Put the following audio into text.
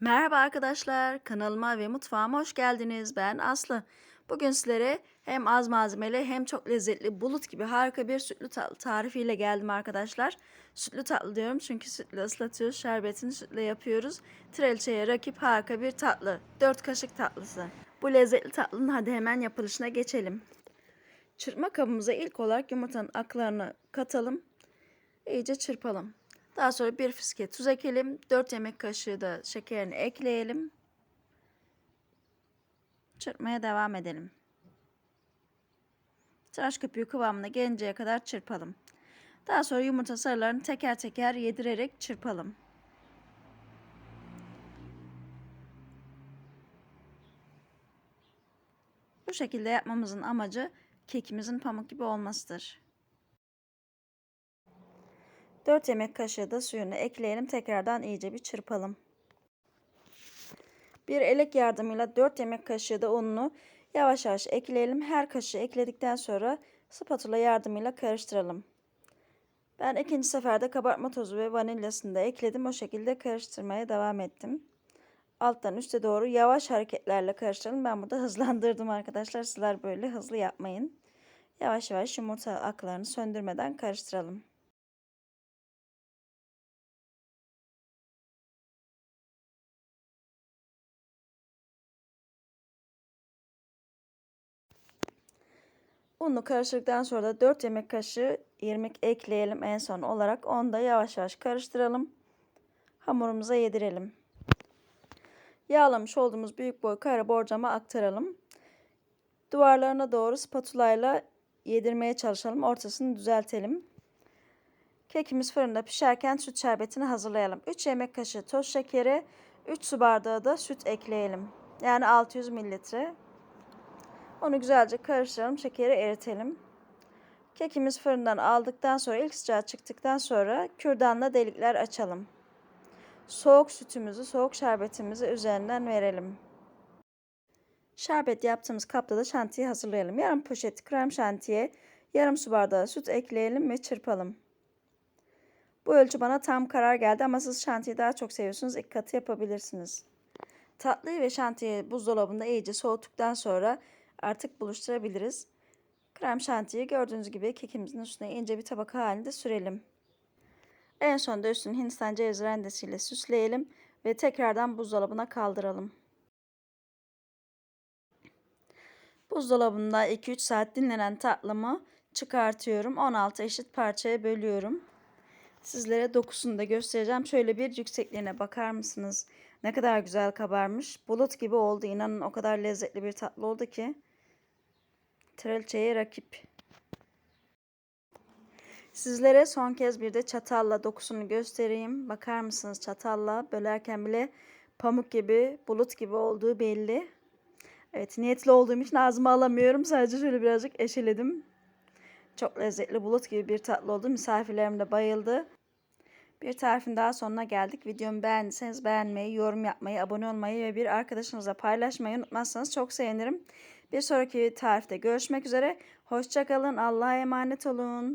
Merhaba arkadaşlar, kanalıma ve mutfağıma hoş geldiniz. Ben Aslı. Bugün sizlere hem az malzemeli hem çok lezzetli bulut gibi harika bir sütlü tatlı tarifiyle geldim arkadaşlar. Sütlü tatlı diyorum çünkü sütle ıslatıyoruz, şerbetini sütle yapıyoruz. Trelçeye rakip harika bir tatlı. 4 kaşık tatlısı. Bu lezzetli tatlının hadi hemen yapılışına geçelim. Çırpma kabımıza ilk olarak yumurtanın aklarını katalım. İyice çırpalım. Daha sonra bir fiske tuz ekelim. 4 yemek kaşığı da şekerini ekleyelim. Çırpmaya devam edelim. Tıraş köpüğü kıvamına gelinceye kadar çırpalım. Daha sonra yumurta sarılarını teker teker yedirerek çırpalım. Bu şekilde yapmamızın amacı kekimizin pamuk gibi olmasıdır. 4 yemek kaşığı da suyunu ekleyelim. Tekrardan iyice bir çırpalım. Bir elek yardımıyla 4 yemek kaşığı da ununu yavaş yavaş ekleyelim. Her kaşığı ekledikten sonra spatula yardımıyla karıştıralım. Ben ikinci seferde kabartma tozu ve vanilyasını da ekledim. O şekilde karıştırmaya devam ettim. Alttan üste doğru yavaş hareketlerle karıştıralım. Ben burada hızlandırdım arkadaşlar. Sizler böyle hızlı yapmayın. Yavaş yavaş yumurta aklarını söndürmeden karıştıralım. Unu karıştırdıktan sonra da 4 yemek kaşığı irmik ekleyelim en son olarak. Onu da yavaş yavaş karıştıralım. Hamurumuza yedirelim. Yağlamış olduğumuz büyük boy kare borcama aktaralım. Duvarlarına doğru spatulayla yedirmeye çalışalım. Ortasını düzeltelim. Kekimiz fırında pişerken süt şerbetini hazırlayalım. 3 yemek kaşığı toz şekeri, 3 su bardağı da süt ekleyelim. Yani 600 mililitre. Onu güzelce karıştıralım. Şekeri eritelim. Kekimiz fırından aldıktan sonra ilk sıcağı çıktıktan sonra kürdanla delikler açalım. Soğuk sütümüzü, soğuk şerbetimizi üzerinden verelim. Şerbet yaptığımız kapta da şantiyi hazırlayalım. Yarım poşet krem şantiye, yarım su bardağı süt ekleyelim ve çırpalım. Bu ölçü bana tam karar geldi ama siz şantiyi daha çok seviyorsunuz. İlk katı yapabilirsiniz. Tatlıyı ve şantiyi buzdolabında iyice soğuttuktan sonra artık buluşturabiliriz. Krem şantiyi gördüğünüz gibi kekimizin üstüne ince bir tabaka halinde sürelim. En son da üstünü hindistan cevizi rendesiyle süsleyelim ve tekrardan buzdolabına kaldıralım. Buzdolabında 2-3 saat dinlenen tatlımı çıkartıyorum. 16 eşit parçaya bölüyorum. Sizlere dokusunu da göstereceğim. Şöyle bir yüksekliğine bakar mısınız? Ne kadar güzel kabarmış. Bulut gibi oldu. İnanın o kadar lezzetli bir tatlı oldu ki. Trelçeye rakip. Sizlere son kez bir de çatalla dokusunu göstereyim. Bakar mısınız çatalla bölerken bile pamuk gibi, bulut gibi olduğu belli. Evet niyetli olduğum için ağzıma alamıyorum. Sadece şöyle birazcık eşeledim. Çok lezzetli bulut gibi bir tatlı oldu. Misafirlerim de bayıldı. Bir tarifin daha sonuna geldik. Videomu beğendiyseniz beğenmeyi, yorum yapmayı, abone olmayı ve bir arkadaşınızla paylaşmayı unutmazsanız çok sevinirim. Bir sonraki tarifte görüşmek üzere. Hoşçakalın. Allah'a emanet olun.